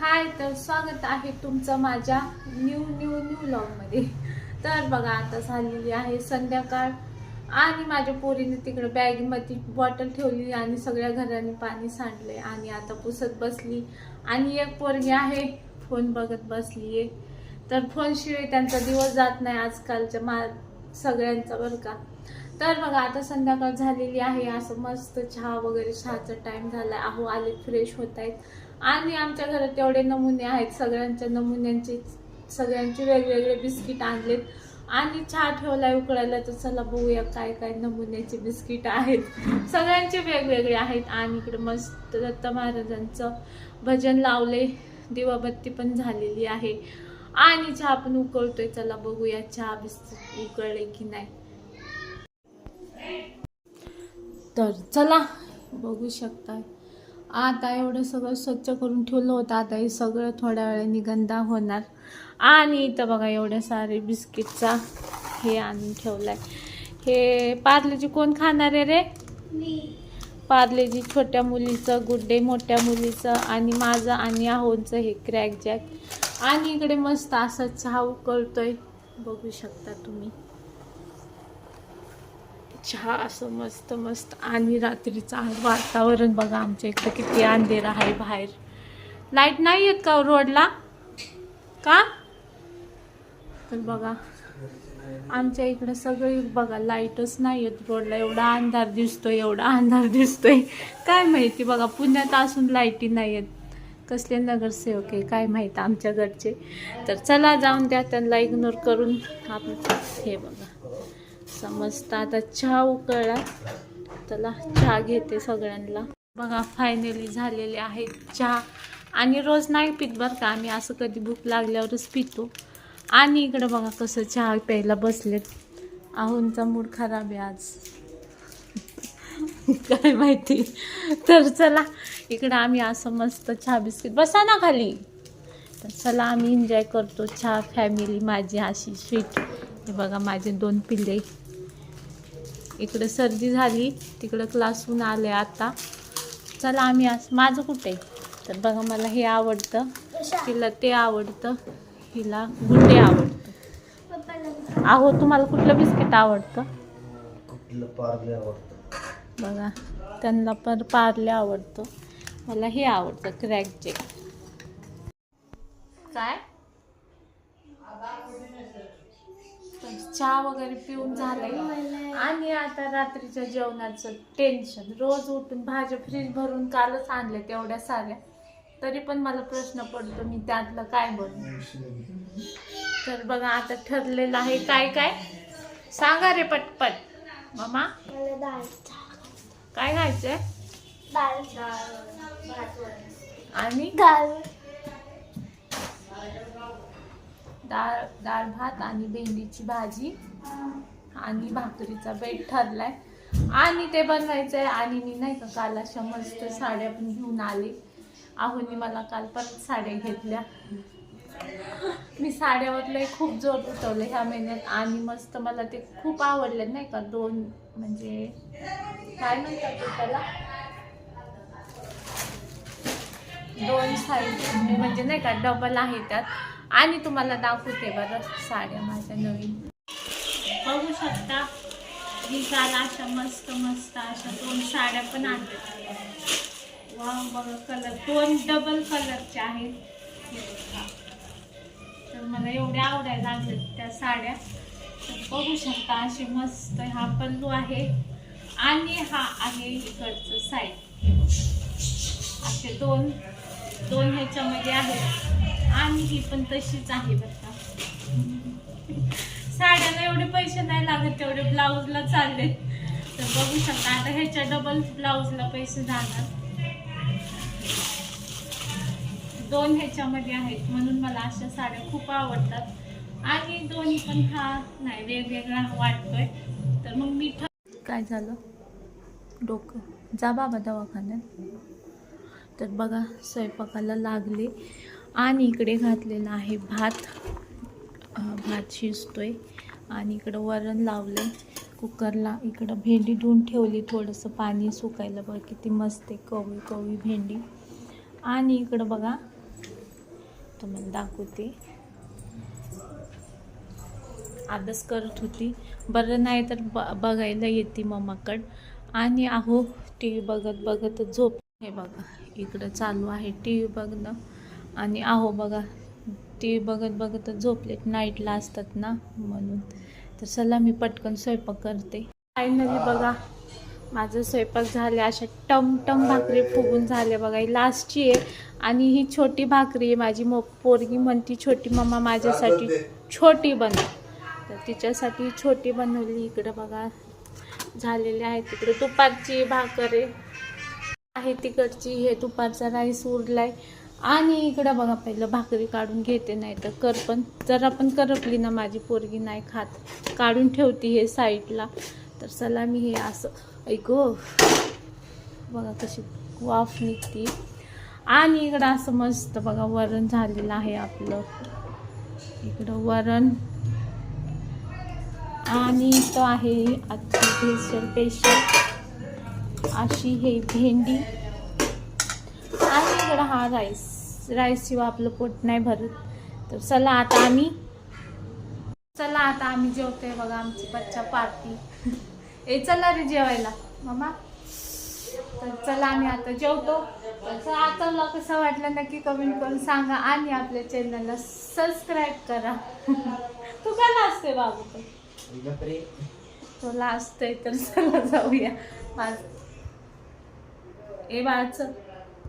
हाय तर स्वागत आहे तुमचं माझ्या न्यू न्यू न्यू ब्लॉगमध्ये तर बघा आता झालेली आहे संध्याकाळ. आणि माझ्या पोरीने तिकडं बॅगमध्ये बॉटल ठेवली आणि सगळ्या घराने पाणी सांडले आणि आता पुसत बसली. आणि एक पोरगी आहे फोन बघत बसली आहे. तर फोनशिवाय त्यांचा दिवस जात नाही आजकालच्या मा सगळ्यांचा बरं का. तर बघा आता संध्याकाळ झालेली आहे. असं मस्त चहा वगैरे चहाचा टाईम झाला अहो आले फ्रेश होत आहेत आणि आमच्या घरात एवढे नमुने आहेत. सगळ्यांच्या नमुन्यांचे सगळ्यांचे वेगवेगळे बिस्किट आणलेत. आणि चहा ठेवलाय उकळायला तर चला बघूया काय काय नमुन्याचे बिस्किट आहेत. सगळ्यांचे वेगवेगळे आहेत. आणि इकडे मस्त दत्त महाराजांचं भजन लावले दिवाबत्ती पण झालेली आहे. आणि चहा पण उकळतोय. चला बघूया चहा बिस्किट उकळले की नाही. तर चला बघू शकता आता एवढं सगळं स्वच्छ करून ठेवलं होतं. आता हे सगळं थोड्या वेळाने गंदा होणार. आणि इथं बघा एवढ्या सारे बिस्किटचा हे आणून ठेवलाय. हे पार्लेजी कोण खाणार आहे रे? पार्लेजी छोट्या मुलीचं गुड्डे मोठ्या मुलीचं आणि माझं आणि आहोंचं हे क्रॅक जॅक आणि इकडे मस्त असा चहा उकळतोय. बघू शकता तुम्ही. चहा असं मस्त मस्त. आणि रात्रीचं आज वातावरण बघा आमच्या इकडं किती अंधेरा आहे बाहेर. लाइट नाही येत का रोडला? का? तर बघा आमच्या इकडं सगळे बघा लाईटच नाही येत रोडला. एवढा अंधार दिसतोय एवढा अंधार दिसतोय. काय माहिती बघा पुण्यात असून लाईटी नाही येत. कसले नगरसेवक आहे काय माहीत आमच्या घरचे. तर चला जाऊन द्या त्यांना इग्नोर करून आपण हे बघा. समजता. आता चहा उकळला. चला चहा घेते सगळ्यांना. बघा फायनली झालेले आहे चहा. आणि रोज नाही पित बरं का. आम्ही असं कधी भूक लागल्यावरच पितो. आणि इकडं बघा कसं चहा प्यायला बसलेत आहोंचा मूड खराब आहे आज. काय माहिती. तर चला इकडं आम्ही असं मस्त चहा बिस्किट. बसा ना खाली. तर चला आम्ही एन्जॉय करतो चहा फॅमिली माझी अशी स्वीट हे बघा माझे दोन पिल्ले. इकडे सर्दी झाली तिकडं क्लासहून आले आता. चला आम्ही आज माझं कुठे? तर बघा मला हे आवडतं. तिला ते आवडतं. हिला गुड्डे आवडतं. अहो तुम्हाला कुठलं बिस्किट आवडतं? बघा त्यांना पण पार्ले आवडतं. मला हे आवडतं क्रॅक जेक काय? चहा वगैरे पिऊन झालंय. आणि आता रात्रीच्या जेवणाचं टेन्शन रोज उठून भाज्या फ्रीज भरून कालच आणले तेवढ्या साऱ्या. तरी पण मला प्रश्न पडतो मी त्यातलं काय बनवू? तर बघा आता ठरलेलं आहे काय काय? सांगा रे पटपट. मामा? काय खायचंय? आणि? डाळ डाळ भात आणि भेंडीची भाजी आणि भाकरीचा बेट ठरलाय. आणि ते बनवायचंय आणि मी नाही का काल अशा मस्त साड्या पण घेऊन आले. आहोनी मला काल परत साड्या घेतल्या. मी साड्यावर लई खूप जोर उठवलं ह्या महिन्यात आणि मस्त मला ते खूप आवडले नाही का दोन म्हणजे काय म्हणतात त्याला? दोन साईड म्हणजे नाही का डबल आहे त्यात. आणि तुम्हाला दाखवते बरं साड्या माझ्या नवीन. बघू शकता मी काल अशा मस्त मस्त अशा दोन साड्या पण आणल्या वा बघा कलर. दोन डबल कलरच्या आहेत. तर मला एवढ्या आवडायला लागल्या त्या साड्या. तर बघू शकता असे मस्त हा पल्लू आहे. आणि हा आहे इकडचं साईड असे दोन दोन ह्याच्यामध्ये आहेत आणि ही पण तशीच आहे बरं का. साड्याला एवढे पैसे नाही लागत तेवढे ब्लाऊजला चालले. तर बघू शकता आता ह्याच्या डबल ब्लाऊजला पैसे जाणार. दोन ह्याच्यामध्ये आहेत म्हणून मला अशा साड्या खूप आवडतात. आणि दोन्ही पण हा नाही वेगवेगळा वाटतोय. तर मग मी काय झालं? डोकं. जा बाबा दवाखान्यात. तर बघा स्वयंपाकाला लागले. आणि इकडे घातलेला आहे भात. भात भात शिजतोय. आणि इकडं वरण लावलं कुकरला इकडं भेंडी धुवून ठेवली. थोडंसं पाणी सुकायला बघ किती मस्त आहे. कवळी कवळी भेंडी. आणि इकडं बघा तुम्हाला दाखवते. आदस करत होती. बरं नाही तर ब बघायला येते मम्माकड. आणि अहो टी व्ही बघत बघतच झोप. हे बघा. इकडं चालू आहे टी व्ही बघणं. आणि अहो बघा टी व्ही बघत बघत झोपलेत नाईटला असतात ना म्हणून. तर चला मी पटकन स्वयंपाक करते. फायनली बघा माझं स्वयंपाक झाले. अशा टमटम भाकरी फुगून झाले बघा. ही लास्टची आहे. आणि ही छोटी भाकरी आहे माझी मो पोरगी म्हणती छोटी मम्मा माझ्यासाठी छोटी बनव तर तिच्यासाठी छोटी बनवली. इकडं बघा झालेली आहे तिकडे दुपारची भाकर आहे. आहे तिकडची हे दुपारचा राईस उरलाय. आणि इकडं बघा पहिलं भाकरी काढून घेते नाही तर कर पण. जर पण करपली ना माझी पोरगी नाही खात. काढून ठेवती हे साईडला. तर चला मी हे असं ऐको बघा कशी वाफ निघती. आणि इकडं असं मस्त बघा वरण झालेलं आहे आपलं. इकडं वरण. आणि तो आहे आजची स्पेशल स्पेशल अशी हे भेंडी आणि इकडं हा राईस राईस शिवाय आपलं पोट नाही भरत. तर चला आता आम्ही चला आता आम्ही जेवतोय बघा आमची बच्चा पार्टी. ए चला रे जेवायला. मामा. तर चला आम्ही आता जेवतो. तर आता कसं वाटलं नक्की कमेंट करून सांगा आणि आपल्या चॅनलला सबस्क्राईब करा. तू का असते बाबू पण. तुला असतंय तर चला जाऊया. माझ ए बाळचं.